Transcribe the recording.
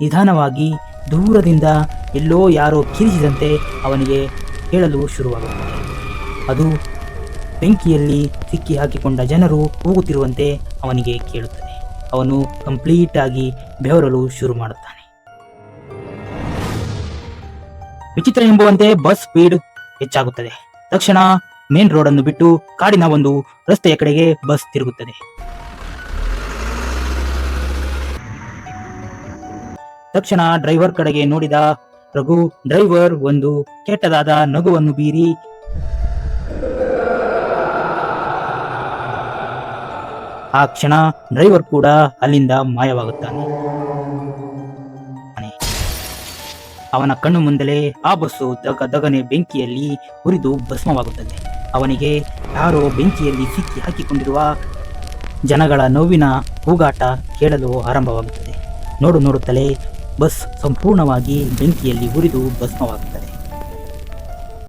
ನಿಧಾನವಾಗಿ ದೂರದಿಂದ ಎಲ್ಲೋ ಯಾರೋ ಕಿರಿಸಿದಂತೆ ಅವನಿಗೆ ಕೇಳಲು ಶುರುವಾಗುತ್ತದೆ. ಅದು ಬೆಂಕಿಯಲ್ಲಿ ಸಿಕ್ಕಿ ಹಾಕಿಕೊಂಡ ಜನರು ಹೋಗುತ್ತಿರುವಂತೆ ಅವನಿಗೆ ಕೇಳುತ್ತದೆ. ಅವನು ಕಂಪ್ಲೀಟ್ ಆಗಿ ಬೆವರಲು ಶುರು ಮಾಡುತ್ತಾನೆ. ವಿಚಿತ್ರ ಎಂಬುವಂತೆ ಬಸ್ ಸ್ಪೀಡ್ ಹೆಚ್ಚಾಗುತ್ತದೆ. ತಕ್ಷಣ ಮೇನ್ ಅನ್ನು ಬಿಟ್ಟು ಕಾಡಿನ ಒಂದು ರಸ್ತೆಯ ಕಡೆಗೆ ಬಸ್ ತಿರುಗುತ್ತದೆ. ತಕ್ಷಣ ಡ್ರೈವರ್ ಕಡೆಗೆ ನೋಡಿದ ರಘು, ಡ್ರೈವರ್, ಒಂದು ಕೆಟ್ಟದಾದ ನಗುವನ್ನು ಬೀರಿ. ಆ ಕ್ಷಣ ಡ್ರೈವರ್ ಕೂಡ ಅಲ್ಲಿಂದ ಮಾಯವಾಗುತ್ತಾನೆ. ಅವನ ಕಣ್ಣು ಮುಂದಲೇ ಆ ಬಸ್ಸು ದಗ ದಗನೆ ಬೆಂಕಿಯಲ್ಲಿ ಉರಿದು ಭಸ್ಮವಾಗುತ್ತದೆ. ಅವನಿಗೆ ಯಾರೋ ಬೆಂಕಿಯಲ್ಲಿ ಸಿಕ್ಕಿ ಹಾಕಿಕೊಂಡಿರುವ ಜನಗಳ ನೋವಿನ ಕೂಗಾಟ ಕೇಳಲು ಆರಂಭವಾಗುತ್ತದೆ. ನೋಡು ನೋಡುತ್ತಲೇ ಬಸ್ ಸಂಪೂರ್ಣವಾಗಿ ಬೆಂಕಿಯಲ್ಲಿ ಉರಿದು ಭಸ್ಮವಾಗುತ್ತದೆ